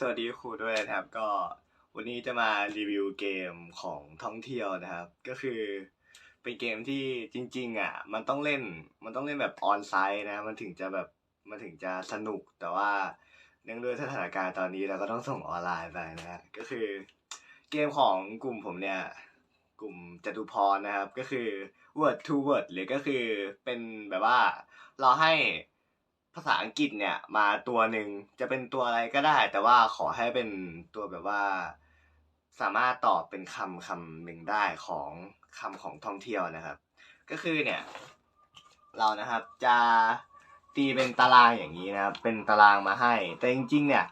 สวัสดีครูด้วยนะครับก็วันนี้จะมารีวิวเกมของท่องเที่ยวนะครับ ก็คือเป็นเกมที่จริง ๆ อะ มันต้องเล่นมันต้องเล่นแบบออนไซต์นะ มันถึงจะแบบมันถึงจะสนุกแต่ว่าเนื่องด้วยสถานการณ์ตอนนี้เราก็ต้องส่งออนไลน์ไปนะฮะก็คือเกมของกลุ่มผมเนี่ย กลุ่มจตุพรนะครับ ก็คือ word to word หรือก็คือเป็นแบบว่าเราให้ ภาษาอังกฤษเนี่ยมาตัวหนึ่งจะเป็นตัวอะไรก็ได้ แต่ว่าขอให้เป็นตัวแบบว่า สามารถตอบเป็นคำคำหนึ่งได้ของคำของท่องเที่ยวนะครับ ก็คือเนี่ย เรานะครับจะตีเป็นตารางอย่างนี้นะครับ เป็นตารางมาให้ แต่จริง ๆ เนี่ย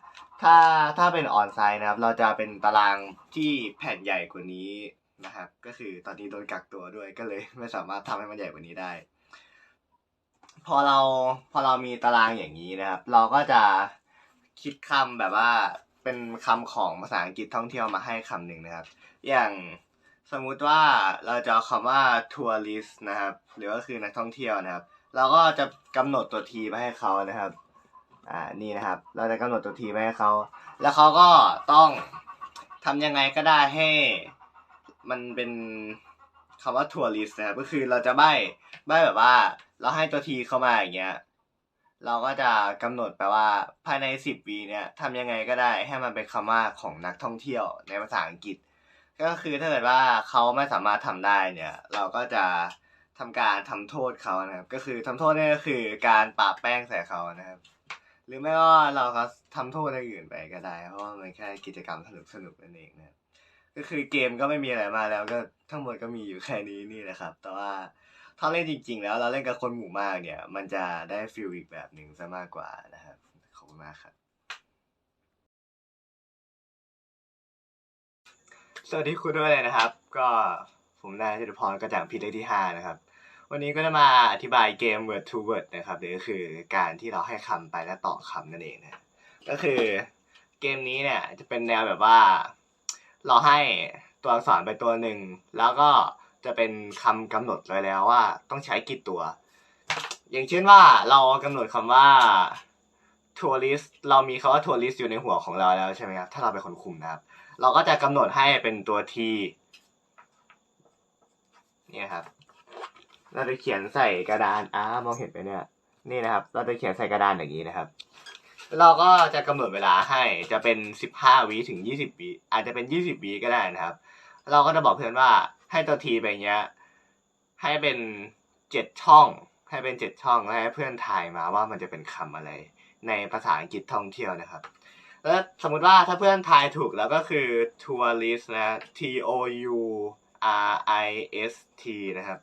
ถ้าถ้าเป็นออนไซต์นะครับ เราจะเป็นตารางที่แผ่นใหญ่กว่านี้นะครับ ก็คือตอนนี้โดนกักตัวด้วยก็เลยไม่สามารถทำให้มันใหญ่กว่านี้ได้ พอเราพอเรามีตารางอย่างนี้นะครับ เราก็จะคิดคำแบบว่าเป็นคำของภาษาอังกฤษท่องเที่ยวมาให้คำหนึ่งนะครับ อย่างสมมุติว่าเราจะเอาคำว่าทัวริสนะครับ หรือก็คือนักท่องเที่ยวนะครับ เราก็จะกำหนดตัวทีมาให้เขานะครับ อ่านี่นะครับ เราจะกำหนดตัวทีมาให้เขาแล้วเขาก็ต้องทำยังไงก็ได้ให้มันเป็นคำว่าทัวริสนะครับก็คือเราจะใบ้ใบ้แบบว่า เราให้ตัวทีเข้ามาอย่างเงี้ย เราก็จะกำหนดแปลว่าภายในสิบวีเนี่ยทำยังไงก็ได้ให้มันเป็นคำว่าของนักท่องเที่ยวในภาษาอังกฤษ ก็คือถ้าเกิดว่าเขาไม่สามารถทำได้เนี่ย เราก็จะทำการทำโทษเขานะครับ ก็คือทำโทษนี่ก็คือการปาแป้งใส่เขานะครับ หรือไม่ก็เราก็ทำโทษอย่างอื่นไปก็ได้ เพราะว่ามันแค่กิจกรรมสนุกสนุกนั่นเองนะครับก็คือเกมก็ไม่มีอะไรมาแล้วก็ทั้งหมดก็มีอยู่แค่นี้นี่แหละครับ แต่ว่า ถ้าเล่นจริง ๆ แล้วเราเล่นกับคนหมู่มากเนี่ย มันจะได้ฟิลอีกแบบหนึ่งซะมากกว่านะครับ ขอบคุณมากครับ สวัสดีคุณด้วยเลยนะครับ ก็ผมนายจตุพรกระจ่างพิษเลขที่ห้านะครับ วันนี้ก็จะมาอธิบายเกม word to word นะครับหรือก็คือการที่เราให้คำไปแล้วต่อคำนั่นเองนะก็คือเกมนี้เนี่ยจะเป็นแนวแบบว่า เราให้ตัวอักษรไปตัวหนึ่งแล้วก็ จะเป็นคำกำหนดไว้แล้วว่า ต้องใช้กี่ตัว อย่างเช่นว่าเรากำหนดคำว่า tourist เรามีคำว่า tourist อยู่ในหัวของเราแล้วใช่ไหมครับถ้าเราเป็นคนคุมนะครับ เราก็จะกำหนดให้เป็นตัว t เนี่ยครับ เราจะเขียนใส่กระดานอ้ามองเห็นไหมเนี่ย นี่นะครับ เราจะเขียนใส่กระดานอย่างนี้นะครับ เราก็จะกำหนดเวลาให้จะเป็นสิบห้าวิถึงยี่สิบวิอาจจะเป็นยี่สิบวิก็ได้นะครับ เราก็จะบอกเพื่อนว่าให้ตัวทีไปเงี้ย ให้เป็นเจ็ดช่อง ให้เป็นเจ็ดช่องแล้วให้เพื่อนทายมาว่ามันจะเป็นคำอะไร ในภาษาอังกฤษท่องเที่ยวนะครับแล้วสมมุติว่าถ้าเพื่อนทายถูกแล้วก็คือ tourist นะ T O U R I S T นะครับ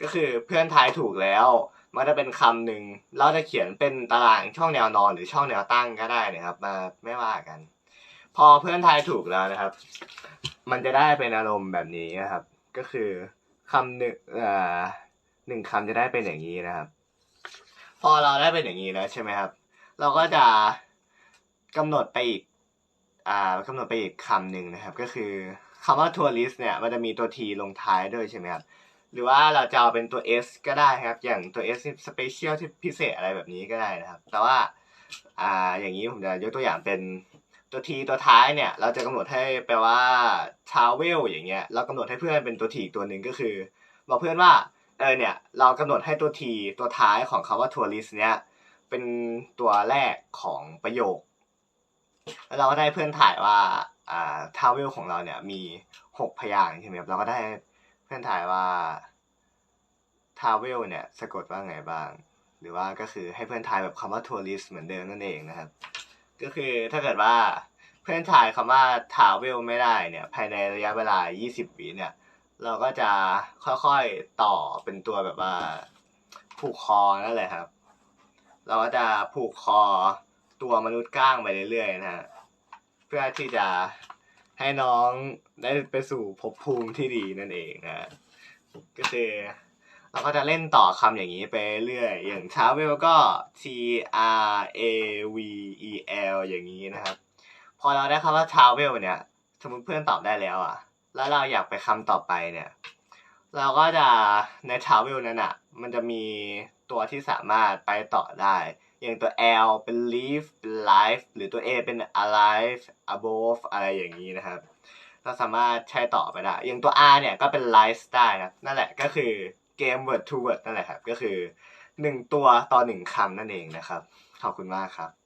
ก็คือเพื่อนทายถูกแล้ว มันจะเป็นคำหนึ่งเราจะเขียนเป็นตารางช่องแนวนอนหรือช่องแนวตั้งก็ได้นะครับ มาไม่ว่ากัน พอเพื่อนทายถูกแล้วนะครับ มันจะได้เป็นอารมณ์แบบนี้นะครับ ก็คือคำหนึ่งเอ่อหนึ่งคำจะได้เป็นอย่างนี้นะครับ พอเราได้เป็นอย่างนี้แล้วใช่ไหมครับ เราก็จะกำหนดไปอีกอ่ากำหนดไปอีกคำหนึ่งนะครับ ก็คือคำว่าทัวริสเนี่ยมันจะมีตัว T ลงท้ายด้วยใช่ไหมครับหรือว่าเราจะเอาเป็นตัว S ก็ได้ครับ อย่างตัว S นี่ special ที่พิเศษอะไรแบบนี้ก็ได้นะครับ แต่ว่าอ่าอย่างนี้ผมจะยกตัวอย่างเป็น ตัว T ตัวท้ายเนี่ย เราจะกำหนดให้แปลว่า travel อย่างเงี้ยเรากำหนดให้เพื่อนเป็นตัว T อีตัวหนึ่งก็คือ บอกเพื่อนว่าเออเนี่ยเรากำหนดให้ตัว T ตัวท้ายของคำว่า tourist เนี่ยเป็นตัวแรกของประโยค แล้วเราก็ได้เพื่อนถ่ายว่าอ่า travel ของเราเนี่ยมีหกพยางค์ใช่ไหมครับเราก็ได้เพื่อนถ่ายว่า travel เนี่ยสะกดว่าไงบ้าง หรือว่าก็คือให้เพื่อนทายแบบคำว่า tourist เหมือนเดิมนั่นเองนะครับ ก็คือถ้าเกิดว่า เพื่อนทายคำว่า travel ไม่ได้เนี่ยภายในระยะเวลา 20วิเนี่ย เราก็จะค่อยๆต่อเป็นตัวแบบว่าผูกคอนั่นแหละครับ เราก็จะผูกคอตัวมนุษย์ก้างไปเรื่อยๆนะฮะเพื่อที่จะให้น้องได้ไปสู่ภพภูมิที่ดีนั่นเองนะฮะก็คือเราก็จะเล่นต่อคำอย่างนี้ไปเรื่อย อย่าง travel ก็ T R A V E L อย่างนี้นะครับ พอเราได้คำว่า travel เนี่ย สมมติเพื่อนตอบได้แล้วอะ แล้วเราอยากไปคำต่อไปเนี่ย เราก็จะใน travel นั้นอะ มันจะมีตัวที่สามารถไปต่อได้ อย่างตัว L เป็น live เป็น life หรือตัว A เป็น alive above อะไรอย่างนี้นะครับ เราสามารถใช้ต่อไปได้ อย่างตัว R เนี่ยก็เป็น life ได้ครับนั่นแหละก็คือเกม word to word นั่นแหละครับ ก็คือหนึ่งตัวต่อหนึ่งคำนั่นเองนะครับ ขอบคุณมากครับ